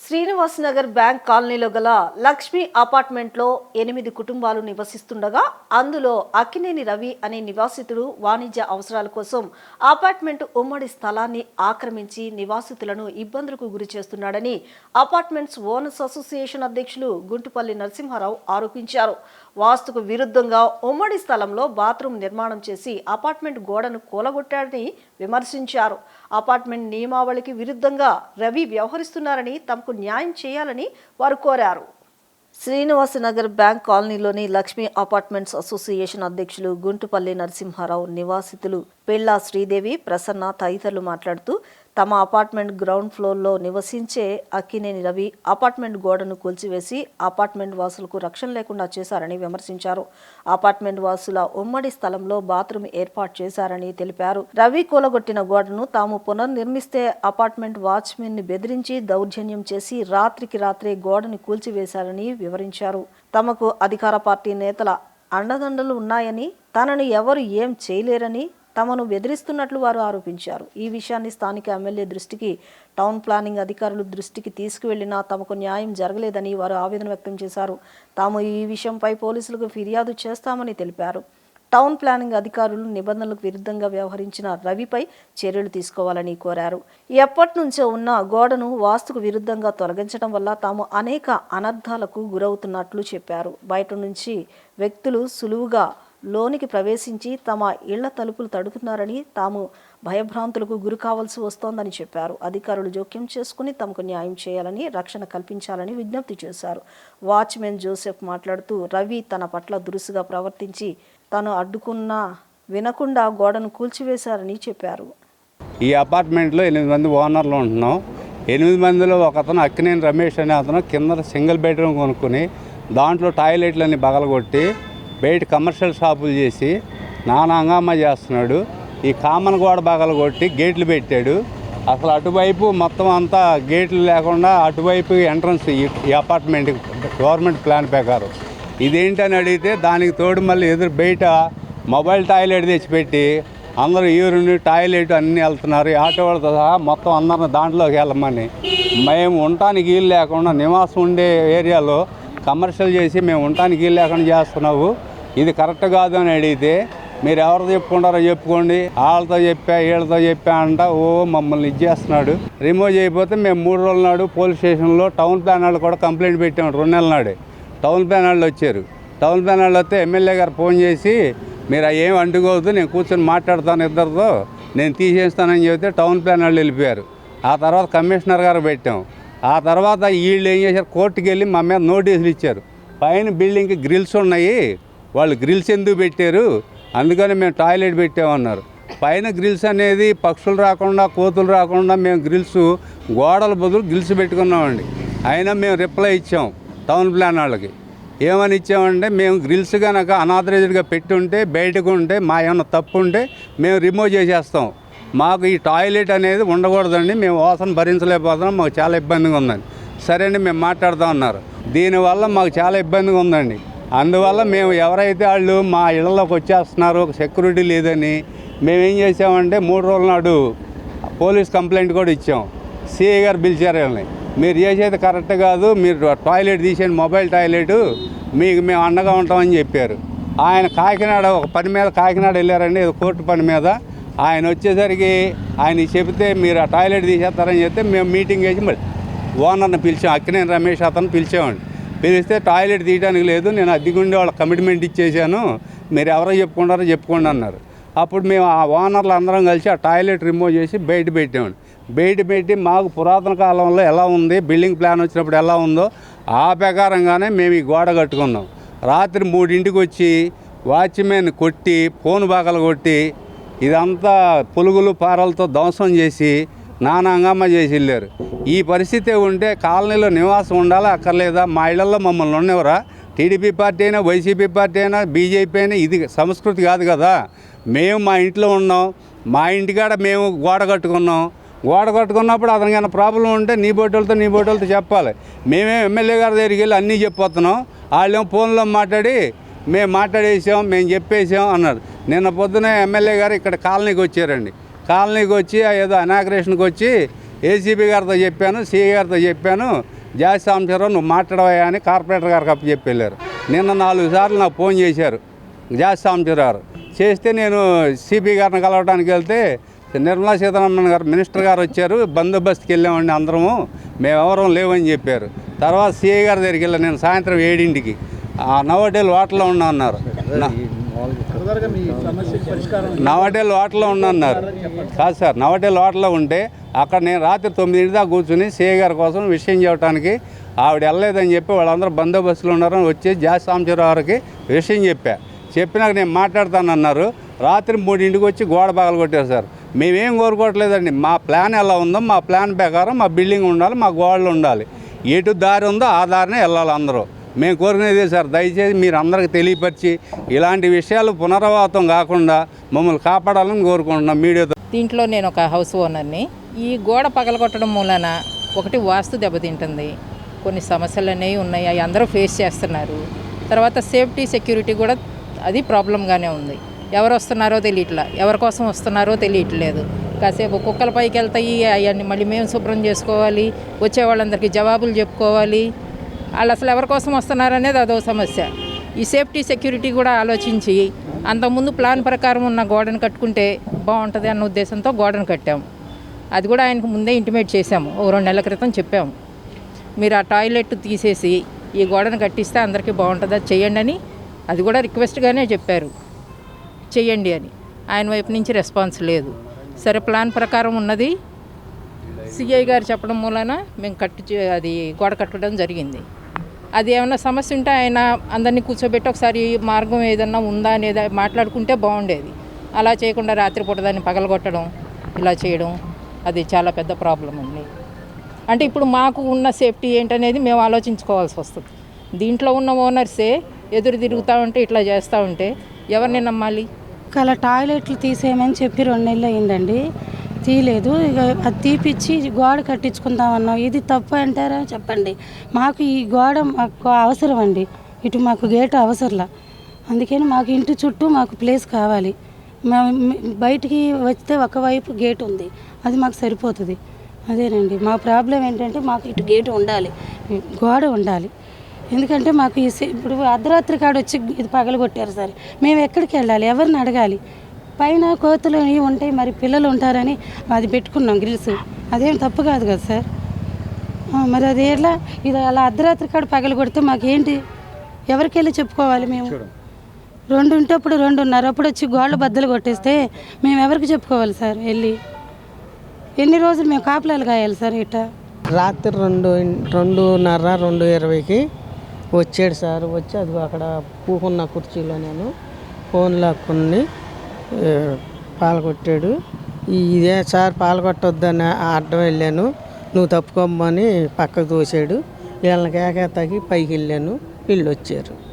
Srinivas Nagar bank కాలనీలో గల లక్ష్మి అపార్ట్మెంట్లో ఎనిమిది కుటుంబాలు నివసిస్తుండగా అందులో అక్కినేని రవి అనే నివాసితుడు వాణిజ్య అవసరాల కోసం అపార్ట్మెంట్ ఉమ్మడి స్థలాన్ని ఆక్రమించి నివాసితులను ఇబ్బందులకు గురి చేస్తున్నాడని అపార్ట్మెంట్స్ ఓనర్స్ అసోసియేషన్ అధ్యక్షులు గుంటుపల్లి నరసింహారావు ఆరోపించారు. వాస్తుకు విరుద్ధంగా ఉమ్మడి స్థలంలో బాత్రూమ్ నిర్మాణం చేసి అపార్ట్మెంట్ గోడను కూలగొట్టాడని విమర్శించారు. అపార్ట్మెంట్ నియమావళికి విరుద్ధంగా రవి వ్యవహరిస్తున్నారని తమకు న్యాయం చేయాలని వారు కోరారు. శ్రీనివాసనగర్ బ్యాంక్ కాలనీలోని లక్ష్మీ అపార్ట్మెంట్స్ అసోసియేషన్ అధ్యక్షులు గుంటుపల్లి నరసింహారావు నివాసితులు పెళ్ళా శ్రీదేవి ప్రసన్న తదితరులు మాట్లాడుతూ తమ అపార్ట్మెంట్ గ్రౌండ్ ఫ్లోర్లో నివసించే అక్కినేని రవి అపార్ట్మెంట్ గోడను కూల్చివేసి అపార్ట్మెంట్ వాసులకు రక్షణ లేకుండా చేశారని విమర్శించారు. అపార్ట్మెంట్ వాసుల ఉమ్మడి స్థలంలో బాత్రూమ్ ఏర్పాటు చేశారని తెలిపారు. రవి కూలగొట్టిన గోడను తాము పునర్నిర్మిస్తే అపార్ట్మెంట్ వాచ్మెన్ని బెదిరించి దౌర్జన్యం చేసి రాత్రికి రాత్రే గోడను కూల్చివేశారని వివరించారు. తమకు అధికార పార్టీ నేతల అండదండలు ఉన్నాయని తనను ఎవరు ఏం చేయలేరని తమను బెదిరిస్తున్నట్లు వారు ఆరోపించారు. ఈ విషయాన్ని స్థానిక ఎమ్మెల్యే దృష్టికి టౌన్ ప్లానింగ్ అధికారులు దృష్టికి తీసుకువెళ్ళినా తమకు న్యాయం జరగలేదని వారు ఆవేదన వ్యక్తం చేశారు. తాము ఈ విషయంపై పోలీసులకు ఫిర్యాదు చేస్తామని తెలిపారు. టౌన్ ప్లానింగ్ అధికారులు నిబంధనలకు విరుద్ధంగా వ్యవహరించిన రవిపై చర్యలు తీసుకోవాలని కోరారు. ఎప్పటి నుంచో ఉన్న గోడను వాస్తుకు విరుద్ధంగా తొలగించడం వల్ల తాము అనేక అనర్థాలకు గురవుతున్నట్లు చెప్పారు. బయట నుంచి వ్యక్తులు సులువుగా లోనికి ప్రవేశించి తమ ఇళ్ళ తలుపులు తడుకున్నారని తాము భయభ్రాంతులకు గురి కావాల్సి వస్తోందని చెప్పారు. అధికారులు జోక్యం చేసుకుని తమకు న్యాయం చేయాలని రక్షణ కల్పించాలని విజ్ఞప్తి చేశారు. వాచ్మెన్ జోసెఫ్ మాట్లాడుతూ రవి తన పట్ల దురుసుగా ప్రవర్తించి తను అడ్డుకున్న వినకుండా గోడను కూల్చివేశారని చెప్పారు. ఈ అపార్ట్మెంట్లో ఎనిమిది మంది ఓనర్లు ఉంటున్నాం. ఎనిమిది మందిలో ఒక అతను అక్కినేని రమేష్ అనే అతను కింద సింగిల్ బెడ్రూమ్ కొనుక్కొని దాంట్లో టాయిలెట్లన్నీ బగలగొట్టి బయట కమర్షియల్ షాపులు చేసి నానా హంగామా చేస్తున్నాడు. ఈ కామన్ గోడ బగలగొట్టి గేట్లు పెట్టాడు. అసలు అటువైపు మొత్తం అంతా గేట్లు లేకుండా అటువైపు ఎంట్రన్స్ ఈ అపార్ట్మెంట్ గవర్నమెంట్ ప్లాన్ ప్రకారం. ఇదేంటని అడిగితే దానికి తోడు మళ్ళీ ఎదురు బయట మొబైల్ టాయిలెట్ తెచ్చిపెట్టి అందరూ ఈరుని టాయిలెట్ అన్నీ వెళ్తున్నారు. ఈ ఆటో వాళ్ళతో సహా మొత్తం అందరిని దాంట్లోకి వెళ్ళమని. మేము ఉండటానికి వీలు లేకుండా నివాసం ఉండే ఏరియాలో కమర్షియల్ చేసి మేము ఉండటానికి వీలు లేకుండా చేస్తున్నావు. ఇది కరెక్ట్ కాదు అని అడిగితే మీరు ఎవరు చెప్పుకుంటారో చెప్పుకోండి. వాళ్ళతో చెప్పా వీళ్ళతో చెప్పా అంట ఓ మమ్మల్ని ఇచ్చేస్తున్నాడు రిమూవ్ చేయకపోతే మేము మూడు రోజుల నాడు పోలీస్ స్టేషన్లో టౌన్ ప్లాన్ వాళ్ళు కూడా కంప్లైంట్ పెట్టాము రెండు నెలల నాడు. టౌన్ ప్లాన్ వాళ్ళు వచ్చారు. టౌన్ ప్లాన్ వాళ్ళు వస్తే ఎమ్మెల్యే గారు ఫోన్ చేసి మీరు అవి ఏం అంటుకోవద్దు నేను కూర్చొని మాట్లాడతాను ఇద్దరితో. నేను తీసేస్తానని చెబితే టౌన్ ప్లాన్ వాళ్ళు వెళ్ళిపోయారు. ఆ తర్వాత కమిషనర్ గారు పెట్టాం. ఆ తర్వాత వీళ్ళు ఏం చేశారు? కోర్టుకి వెళ్ళి మా మీద నోటీసులు ఇచ్చారు. పైన బిల్డింగ్కి గ్రిల్స్ ఉన్నాయి. వాళ్ళు గ్రిల్స్ ఎందుకు పెట్టారు? అందుకని మేము టాయిలెట్ పెట్టామన్నారు. పైన గ్రిల్స్ అనేది పక్షులు రాకుండా కోతులు రాకుండా మేము గ్రిల్స్ గోడల బదులు గ్రిల్స్ పెట్టుకున్నామండి. అయినా మేము రిప్లై ఇచ్చాం టౌన్ ప్లాన్ వాళ్ళకి. ఏమని ఇచ్చామంటే మేము గ్రిల్స్ కనుక అనాథరైజ్డ్గా పెట్టి ఉంటే బయటకు ఉంటే మా ఏమైనా తప్పు ఉంటే మేము రిమూవ్ చేసేస్తాం. మాకు ఈ టాయిలెట్ అనేది ఉండకూడదండి మేము వాసన భరించలేకపోతున్నాం మాకు చాలా ఇబ్బందిగా ఉందండి. సరే అండి మేము మాట్లాడుతూ ఉన్నారు. దీనివల్ల మాకు చాలా ఇబ్బందిగా ఉందండి. అందువల్ల మేము ఎవరైతే వాళ్ళు మా ఇళ్ళలోకి వచ్చేస్తున్నారు సెక్యూరిటీ లేదని మేము ఏం చేసామంటే మూడు రోజుల నాడు పోలీస్ కంప్లైంట్ కూడా ఇచ్చాం. సిఐ గారు పిలిచారు వీళ్ళని. మీరు చేసేది కరెక్ట్ కాదు మీరు టాయిలెట్ తీసేయండి మొబైల్ టాయిలెట్ మీకు మేము అండగా ఉంటామని చెప్పారు. ఆయన కాకినాడ ఒక పని మీద కాకినాడ వెళ్ళారండి ఏదో కోర్టు పని మీద. ఆయన వచ్చేసరికి ఆయన చెబితే మీరు ఆ టాయిలెట్ తీసేస్తారని చెప్తే మేము మీటింగ్ వేసి మరి ఓనర్ని పిలిచాం అక్కినేని రమేష్ అతను పిలిచామండి పిలిస్తే టాయిలెట్ తీయడానికి లేదు నేను అద్దెకుండే వాళ్ళ కమిట్మెంట్ ఇచ్చేసాను మీరు ఎవరో చెప్పుకుంటారో చెప్పుకోండి అన్నారు. అప్పుడు మేము ఆ ఓనర్లు అందరం కలిసి ఆ టాయిలెట్ రిమూవ్ చేసి బయట పెట్టామండి బయట పెట్టి మాకు పురాతన కాలంలో ఎలా ఉంది బిల్డింగ్ ప్లాన్ వచ్చినప్పుడు ఎలా ఉందో ఆ ప్రకారంగానే మేము ఈ గోడ కట్టుకున్నాం. రాత్రి మూడింటికి వచ్చి వాచ్మెన్ కొట్టి ఫోన్ బాగలు కొట్టి ఇదంతా పులుగులు పారలతో ధ్వంసం చేసి నానా చేసి వెళ్ళారు. ఈ పరిస్థితి ఉంటే కాలనీలో నివాసం ఉండాలా అక్కర్లేదా? మా ఇళ్ళలో మమ్మల్ని ఉండేవరా టీడీపీ పార్టీ అయినా వైసీపీ పార్టీ అయినా బీజేపీ అయినా ఇది సంస్కృతి కాదు కదా. మేము మా ఇంట్లో ఉన్నాం. మా ఇంటికాడ మేము గోడ కట్టుకున్నాం. గోడ కట్టుకున్నప్పుడు అతనికి ఏమైనా ప్రాబ్లం ఉంటే నీ బోటలతో నీ బోటలతో చెప్పాలి. మేమే ఎమ్మెల్యే గారి దగ్గరికి వెళ్ళి అన్నీ చెప్పొస్తున్నాం. వాళ్ళేమో ఫోన్లో మాట్లాడి మేము మాట్లాడేసాం మేము చెప్పేసాం అన్నారు. నిన్న పొద్దునే ఎమ్మెల్యే గారు ఇక్కడ కాలనీకి వచ్చారండి. కాలనీకి వచ్చి ఆ ఏదో అనాగ్రేషన్కి వచ్చి ఏసీబీ గారితో చెప్పాను సిఐ గారితో చెప్పాను జాస్ సాంబశివరావు నువ్వు మాట్లాడవా అని కార్పొరేటర్ గారికి అప్పు చెప్పి వెళ్ళారు. నిన్న నాలుగు సార్లు నాకు ఫోన్ చేశారు జాతి సాంబశివరావు చేస్తే నేను సిపి గారిని కలవడానికి వెళ్తే నిర్మలా సీతారామన్ గారు మినిస్టర్ గారు వచ్చారు బందోబస్తుకి వెళ్ళామండి అందరము మేమెవరం లేవని చెప్పారు. తర్వాత సిఐ గారి దగ్గరికి వెళ్ళాను నేను సాయంత్రం ఏడింటికి. ఆ నవోటేలు వాటర్లో ఉన్నా అన్నారు. నవటేలు వాటర్లో ఉన్నారు కాదు సార్ నవటేలు వాటర్లో ఉంటే అక్కడ నేను రాత్రి తొమ్మిదింటి దాకా కూర్చుని సిఐ గారి కోసం విషయం చెప్పడానికి ఆవిడ వెళ్ళలేదని చెప్పి వాళ్ళందరూ బందోబస్తులు ఉన్నారని వచ్చి జాస్ సాంబశివరావు గారికి విషయం చెప్పా. చెప్పినాక నేను మాట్లాడతానన్నారు. రాత్రి మూడింటికి వచ్చి గోడ పగలు కొట్టారు సార్. మేమేం కోరుకోవట్లేదండి. మా ప్లాన్ ఎలా ఉందో మా ప్లాన్ ప్రకారం మా బిల్డింగ్ ఉండాలి మా గోడలు ఉండాలి. ఎటు దారి ఉందో ఆ దారినే వెళ్ళాలి అందరూ. మేము కోరుకునేది సార్? దయచేసి మీరు అందరికి తెలియపరిచి ఇలాంటి విషయాలు పునరావృతం కాకుండా మమ్మల్ని కాపాడాలని కోరుకుంటున్నాం మీడియాతో. దీంట్లో నేను ఒక హౌస్ ఓనర్ని. ఈ గోడ పగలగొట్టడం మూలన ఒకటి వాస్తు దెబ్బతింటుంది. కొన్ని సమస్యలు అనేవి ఉన్నాయి అవి అందరూ ఫేస్ చేస్తున్నారు. తర్వాత సేఫ్టీ సెక్యూరిటీ కూడా అది ప్రాబ్లంగానే ఉంది. ఎవరు వస్తున్నారో తెలియట్లా ఎవరి కోసం వస్తున్నారో తెలియట్లేదు. కాసేపు కుక్కల పైకి వెళ్తాయి అవన్నీ మళ్ళీ మేము శుభ్రం చేసుకోవాలి వచ్చే వాళ్ళందరికీ జవాబులు చెప్పుకోవాలి. వాళ్ళు అసలు ఎవరి కోసం వస్తున్నారు అనేది అదో సమస్య. ఈ సేఫ్టీ సెక్యూరిటీ కూడా ఆలోచించి అంతకుముందు ప్లాన్ ప్రకారం ఉన్న గోడను కట్టుకుంటే బాగుంటుంది అన్న ఉద్దేశంతో గోడను కట్టాము అది కూడా ఆయనకు ముందే ఇంటిమేట్ చేశాము. ఓ రెండు నెలల క్రితం చెప్పాము. మీరు ఆ టాయిలెట్ తీసేసి ఈ గోడను కట్టిస్తే అందరికీ బాగుంటుంది అది చేయండి అని. అది కూడా రిక్వెస్ట్గానే చెప్పారు. చెయ్యండి అని. ఆయన వైపు నుంచి రెస్పాన్స్ లేదు. సరే ప్లాన్ ప్రకారం ఉన్నది. సిఐ గారు చెప్పడం మూలన మేము కట్టి చే- అది గోడ కట్టడం జరిగింది. అది ఏమైనా సమస్య ఉంటే ఆయన అందరినీ కూర్చోబెట్టి ఒకసారి మార్గం ఏదన్నా ఉందా అనేది మాట్లాడుకుంటే బాగుండేది. అలా చేయకుండా రాత్రిపూట దాన్ని పగలగొట్టడం ఇలా చేయడం అది చాలా పెద్ద ప్రాబ్లం అండి. అంటే ఇప్పుడు మాకు ఉన్న సేఫ్టీ ఏంటనేది మేము ఆలోచించుకోవాల్సి వస్తుంది. దీంట్లో ఉన్న ఓనర్సే ఎదురు తిరుగుతూ ఉంటే ఇట్లా చేస్తూ ఉంటే ఎవరిని నమ్మాలి? అలా టాయిలెట్లు తీసేయమని చెప్పి రెండు నెలలు అయిందండి. తీయలేదు ఇక అది తీపిచ్చి గోడ కట్టించుకుందాం అన్నాం ఇది తప్పు అంటారా? చెప్పండి. మాకు ఈ గోడ మాకు అవసరం అండి. ఇటు మాకు గేట్ అవసరంలా. అందుకని మాకు ఇంటి చుట్టూ మాకు ప్లేస్ కావాలి. మేము బయటికి వస్తే ఒకవైపు గేట్ ఉంది. అది మాకు సరిపోతుంది. అదేనండి. మా ప్రాబ్లం ఏంటంటే మాకు ఇటు గేటు ఉండాలి. గోడ ఉండాలి. ఎందుకంటే మాకు ఇప్పుడు అర్ధరాత్రి కాడ వచ్చి ఇది పగలగొట్టారు సరే. మేము ఎక్కడికి వెళ్ళాలి? ఎవరిని అడగాలి? పైన కోతులు ఇవి ఉంటాయి మరి పిల్లలు ఉంటారని అది పెట్టుకున్నాం గ్రిల్స్ అదేం తప్పు కాదు కదా సార్? మరి అది ఎట్లా? ఇది అలా అర్ధరాత్రి కాడ పగలగొడితే మాకేంటి? ఎవరికి వెళ్ళి చెప్పుకోవాలి మేము? రెండు ఉంటప్పుడు రెండున్నర అప్పుడు వచ్చి గోళ్ళ బద్దలు కొట్టేస్తే మేము ఎవరికి చెప్పుకోవాలి సార్ వెళ్ళి? ఎన్ని రోజులు మేము కాపలాలు కాయాలి సార్ ఇట్లా రాత్రి రెండు రెండున్నర రెండు ఇరవైకి వచ్చాడు సార్. వచ్చి అది అక్కడ కూకున్న కుర్చీలో నేను ఫోన్ లాక్కుని పాల్గొట్టాడు ఇదే సార్ పాల్గొట్టొద్దని అడ్డం వెళ్ళాను. నువ్వు తప్పుకోమ్మని పక్కకు తోసాడు. వీళ్ళని కేక తగి పైకి వెళ్ళాను. వీళ్ళు వచ్చారు.